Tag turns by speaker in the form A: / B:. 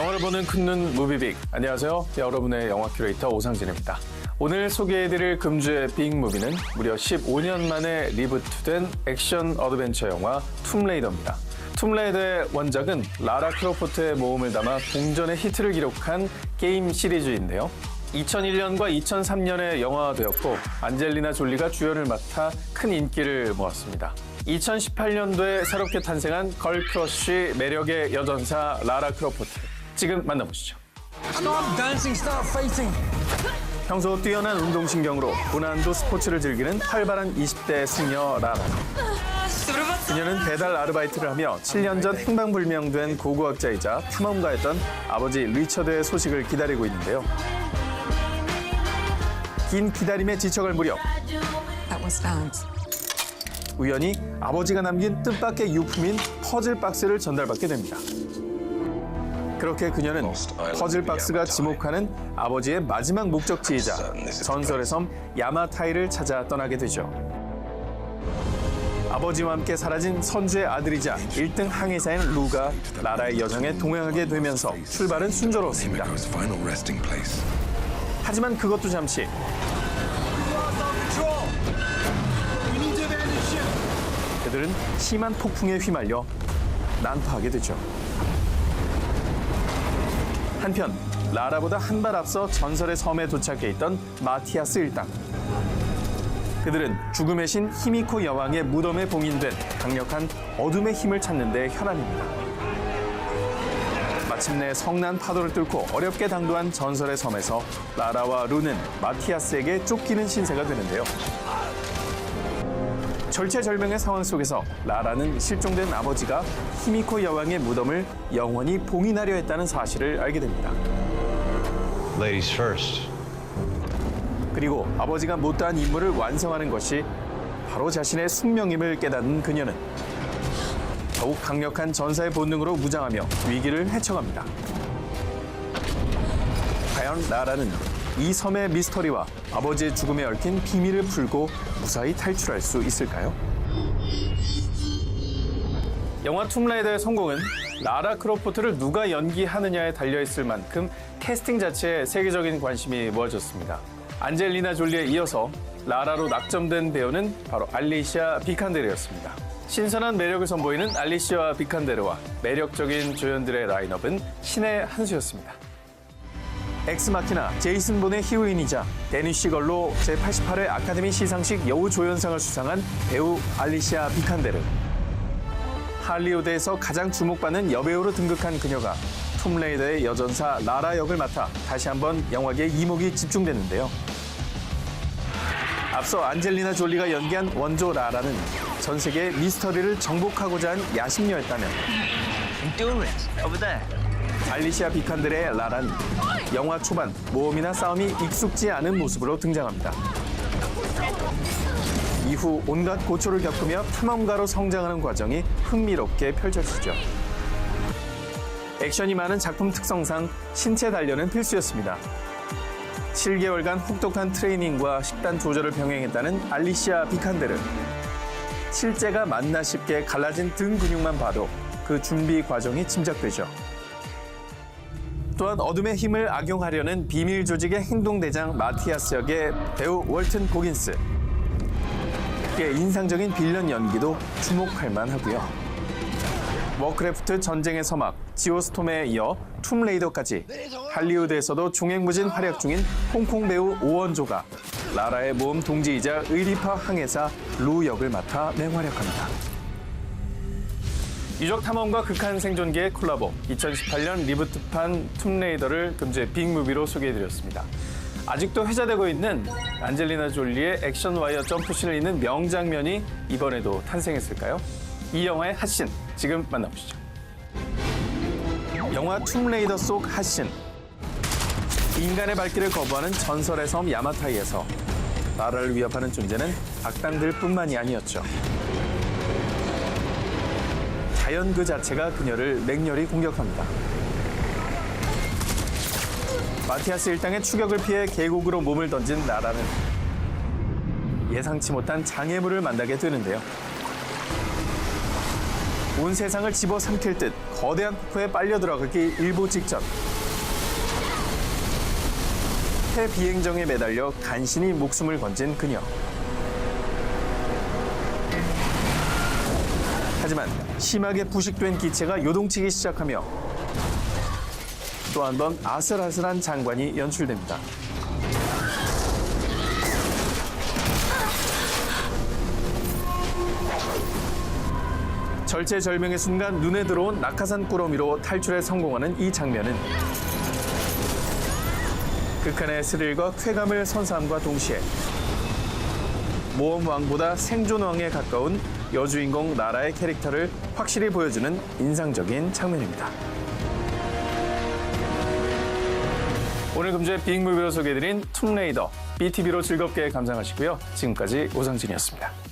A: 영화를 보는 큰 눈 무비빅. 안녕하세요. 여러분의 영화 큐레이터 오상진입니다. 오늘 소개해드릴 금주의 빅무비는 무려 15년 만에 리부트된 액션 어드벤처 영화 툼레이더입니다. 툼레이더의 원작은 라라 크로포트의 모험을 담아 동전의 히트를 기록한 게임 시리즈인데요. 2001년과 2003년에 영화화되었고 안젤리나 졸리가 주연을 맡아 큰 인기를 모았습니다. 2018년도에 새롭게 탄생한 걸크러쉬 매력의 여전사 라라 크로포트. 지금 만나보시죠.
B: Stop dancing, start fighting.
A: 평소 뛰어난 운동신경으로 고난도 스포츠를 즐기는 활발한 20대 숙녀 라라. 그녀는 배달 아르바이트를 하며 7년 전 행방불명된 고고학자이자 탐험가였던 아버지 리처드의 소식을 기다리고 있는데요. 긴 기다림에 지쳐갈 무렵. 우연히 아버지가 남긴 뜻밖의 유품인 퍼즐 박스를 전달받게 됩니다. 그렇게 그녀는 퍼즐 박스가 지목하는 아버지의 마지막 목적지이자 전설의 섬 야마타이를 찾아 떠나게 되죠. 아버지와 함께 사라진 선주의 아들이자 1등 항해사인 루가 라라의 여정에 동행하게 되면서 출발은 순조로웠습니다. 하지만 그것도 잠시 그들은 심한 폭풍에 휘말려 난파하게 되죠. 한편 라라보다 한 발 앞서 전설의 섬에 도착해 있던 마티아스 일당. 그들은 죽음의 신 히미코 여왕의 무덤에 봉인된 강력한 어둠의 힘을 찾는 데 혈안입니다. 마침내 성난 파도를 뚫고 어렵게 당도한 전설의 섬에서 라라와 루는 마티아스에게 쫓기는 신세가 되는데요. 절체절명의 상황 속에서 라라는 실종된 아버지가 히미코 여왕의 무덤을 영원히 봉인하려 했다는 사실을 알게 됩니다.
C: Ladies first.
A: 그리고 아버지가 못다한 임무를 완성하는 것이 바로 자신의 숙명임을 깨닫는 그녀는 더욱 강력한 전사의 본능으로 무장하며 위기를 헤쳐갑니다. 과연 라라는 이 섬의 미스터리와 아버지의 죽음에 얽힌 비밀을 풀고 무사히 탈출할 수 있을까요? 영화 툼레이더의 성공은 라라 크로포트를 누가 연기하느냐에 달려있을 만큼 캐스팅 자체에 세계적인 관심이 모아졌습니다. 안젤리나 졸리에 이어서 라라로 낙점된 배우는 바로 알리시아 비칸데르였습니다. 신선한 매력을 선보이는 알리시아 비칸데르와 매력적인 조연들의 라인업은 신의 한 수였습니다. 엑스마키나 제이슨 본의 히로인이자 데니 시걸로 제88회 아카데미 시상식 여우 조연상을 수상한 배우 알리시아 비칸데르. 할리우드에서 가장 주목받는 여배우로 등극한 그녀가 툼레이더의 여전사 라라 역을 맡아 다시 한번 영화계에 이목이 집중됐는데요. 앞서 안젤리나 졸리가 연기한 원조 라라는 전 세계 미스터리를 정복하고자 한 야심녀였다면 알리시아 비칸들의 라란 영화 초반 모험이나 싸움이 익숙지 않은 모습으로 등장합니다. 이후 온갖 고초를 겪으며 탐험가로 성장하는 과정이 흥미롭게 펼쳐지죠. 액션이 많은 작품 특성상 신체 단련은 필수였습니다. 7개월간 혹독한 트레이닝과 식단 조절을 병행했다는 알리시아 비칸데르. 실제가 맞나 싶게 갈라진 등 근육만 봐도 그 준비 과정이 짐작되죠. 또한 어둠의 힘을 악용하려는 비밀 조직의 행동대장 마티아스 역의 배우 월튼 고긴스. 그의 인상적인 빌런 연기도 주목할 만하고요. 워크래프트 전쟁의 서막, 지오스톰에 이어 툼레이더까지 할리우드에서도 종횡무진 활약 중인 홍콩 배우 오원조가 라라의 모험 동지이자 의리파 항해사 루 역을 맡아 맹활약합니다. 유적 탐험과 극한 생존기의 콜라보 2018년 리부트판 툼레이더를 금주의 빅무비로 소개해드렸습니다. 아직도 회자되고 있는 안젤리나 졸리의 액션 와이어 점프씬을 잇는 명장면이 이번에도 탄생했을까요? 이 영화의 핫신 지금 만나보시죠. 영화 툼레이더 속 핫신 인간의 발길을 거부하는 전설의 섬 야마타이에서 나라를 위협하는 존재는 악당들 뿐만이 아니었죠. 자연 그 자체가 그녀를 맹렬히 공격합니다. 마티아스 일당의 추격을 피해 계곡으로 몸을 던진 나라는 예상치 못한 장애물을 만나게 되는데요. 온 세상을 집어삼킬 듯 거대한 폭포에 빨려 들어가기 일보 직전. 폐 비행정에 매달려 간신히 목숨을 건진 그녀. 하지만 심하게 부식된 기체가 요동치기 시작하며 또 한 번 아슬아슬한 장관이 연출됩니다. 절체절명의 순간 눈에 들어온 낙하산 꾸러미로 탈출에 성공하는 이 장면은 극한의 스릴과 쾌감을 선사함과 동시에 모험왕보다 생존왕에 가까운 여주인공 나라의 캐릭터를 확실히 보여주는 인상적인 장면입니다. 오늘 금주의 빅무비로 소개해드린 툼레이더 BTV로 즐겁게 감상하시고요. 지금까지 오상진이었습니다.